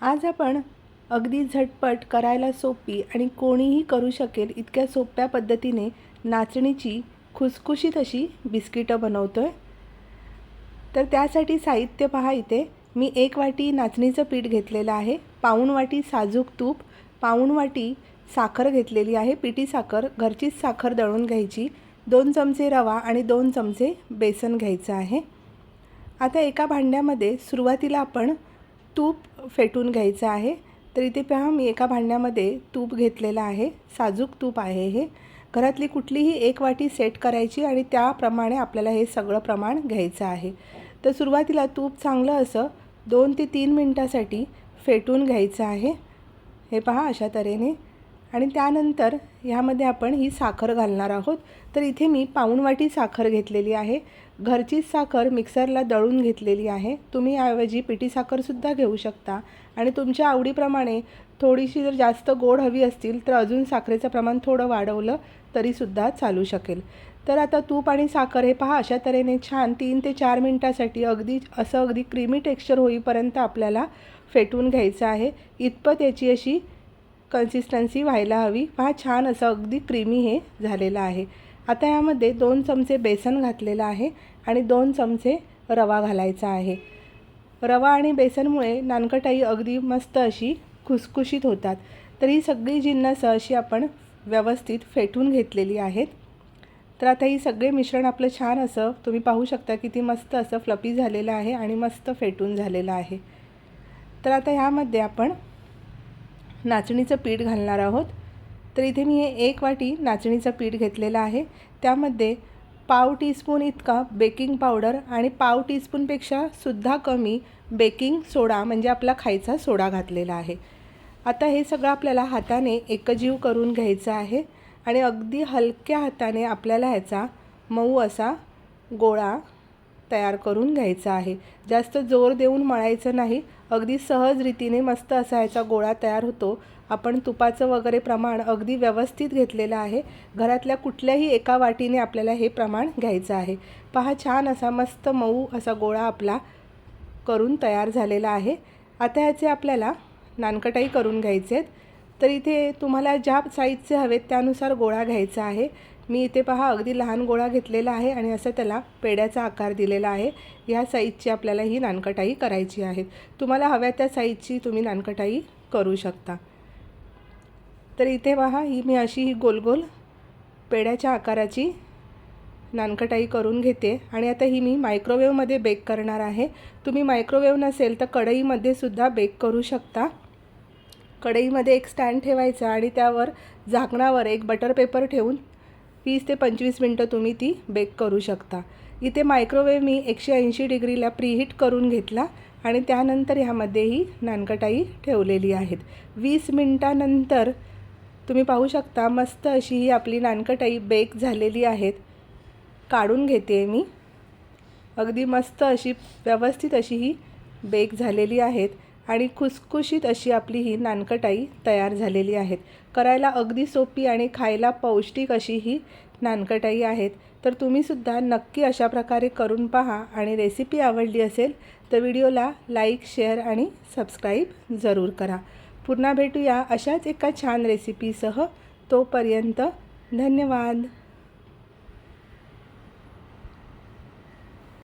आज आपण अगदी झटपट करायला सोपी आणि कोणीही करू शकेल इतक्या सोप्या पद्धतीने नाचणीची खुसखुशीत अशी बिस्किटं बनवतो आहे तर त्यासाठी साहित्य पहा इथे. मी एक वाटी नाचणीचं पीठ घेतलेलं आहे. पाऊण वाटी साजूक तूप. पाऊण वाटी साखर घेतलेली आहे. पिठी साखर घरचीच साखर दळून घ्यायची. दोन चमचे रवा आणि दोन चमचे बेसन घ्यायचं आहे. आता एका भांड्यामध्ये सुरुवातीला आपण तूप फेटून घ्यायचं आहे. तर इथे पहा मी एका भांड्यामध्ये तूप घेतलेलं आहे. साजूक तूप आहे हे. घरातली कुठलीही एक वाटी सेट करायची आणि त्याप्रमाणे आपल्याला हे सगळं प्रमाण घ्यायचं आहे. तर सुरुवातीला तूप चांगलं असं दोन ते तीन मिनटासाठी फेटून घ्यायचं आहे. हे पहा अशा तऱ्हेने. आणि त्यानंतर ह्यामध्ये आपण ही साखर घालणार आहोत. तर इथे मी पाऊण वाटी साखर घेतलेली आहे. घरचीच साखर मिक्सरला दळून घेतलेली आहे. तुम्ही याऐवजी पिठी साखरसुद्धा घेऊ शकता. आणि तुमच्या आवडीप्रमाणे थोडीशी जर जास्त गोड हवी असतील तर अजून साखरेचं प्रमाण थोडं वाढवलं तरीसुद्धा चालू शकेल. तर आता तूप आणि साखर हे पहा अशा तऱ्हेने छान तीन ते चार मिनटासाठी अगदी असं अगदी क्रीमी टेक्स्चर होईपर्यंत आपल्याला फेटून घ्यायचं आहे. इतपत याची अशी कन्सिस्टन्सी व्हायला हवी. पहा छान असं अगदी क्रीमी हे झालेलं आहे. आता यामध्ये दोन चमचे बेसन घातलेलं आहे आणि दोन चमचे रवा घालायचा आहे. रवा आणि बेसनमुळे नानकटाई अगदी मस्त अशी खुसखुशीत होतात. तर ही सगळी जिन्नसं अशी आपण व्यवस्थित फेटून घेतलेली आहेत. तर आता ही सगळे मिश्रण आपलं छान असं तुम्ही पाहू शकता किती मस्त असं फ्लपी झालेलं आहे आणि मस्त फेटून झालेलं आहे. तर आता ह्यामध्ये आपण नाचणीचं पीठ घालणार आहोत. तर इथे मी हे एक वाटी नाचणीचं पीठ घेतलेलं आहे. त्यामध्ये पाव टीस्पून इतका बेकिंग पावडर आणि पाव टीस्पूनपेक्षा सुद्धा कमी बेकिंग सोडा म्हणजे आपला खायचा सोडा घातलेला आहे. आता हे सगळं आपल्याला हाताने एकजीव करून घ्यायचं आहे आणि अगदी हलक्या हाताने आपल्याला ह्याचा मऊ असा गोळा तयार करून घ्यायचा आहे. जास्त जोर देऊन मळायचं नाही. अगदी सहज रीतीने मस्त असा ह्याचा गोळा तयार होतो. आपण तुपाचं वगैरे प्रमाण अगदी व्यवस्थित घेतलेलं आहे. घरातल्या कुठल्याही एका वाटीने आपल्याला हे प्रमाण घ्यायचं आहे. पहा छान असा मस्त मऊ असा गोळा आपला करून तयार झालेला आहे. आता ह्याचे आपल्याला नानकटाई करून घ्यायचे आहेत तर इथे तुम्हाला ज्या साईजचे हवेत त्यानुसार गोळा घ्यायचा आहे. मी इथे पहा अगदी लहान गोळा घेतलेला आहे आणि असं त्याला पेड्याचा आकार दिलेला आहे. ह्या साईजची आपल्याला ही नानकटाई करायची आहे. तुम्हाला हव्या त्या साईजची तुम्ही नानकटाई करू शकता. तर इथे पहा ही मी अशी ही गोलगोल पेड्याच्या आकाराची नानकटाई करून घेते. आणि आता ही मी मायक्रोवेवमध्ये बेक करणार आहे. तुम्ही मायक्रोवेव नसेल तर कढईमध्ये सुद्धा बेक करू शकता. कढईमध्ये एक स्टँड ठेवायचा आणि त्यावर झाकणावर एक बटर पेपर ठेवून वीस ते पंचवीस मिनटं तुम्ही ती बेक करू शकता. इथे मायक्रोवेव मी एकशे ऐंशी डिग्रीला प्रीहीट करून घेतला आणि त्यानंतर ह्यामध्येही नानकटाई ठेवलेली आहेत. वीस मिनटानंतर तुम्ही पाहू शकता मस्त अशी ही आपली नानकटाई बेक झालेली आहेत. काढून घेते मी. अगदी मस्त अशी व्यवस्थित अशी ही बेक झालेली आहेत. आणि खुसखुशीत अशी आपली ही नानकटाई तयार झालेली आहेत. करायला अगदी सोपी आणि खायला पौष्टिक अशी ही नानकटाई आहेत. तर तुम्हीसुद्धा नक्की अशा प्रकारे करून पहा आणि रेसिपी आवडली असेल तर व्हिडिओला लाईक शेअर आणि सबस्क्राईब जरूर करा. पुन्हा भेटूया अशाच एका छान रेसिपीसह तोपर्यंत धन्यवाद.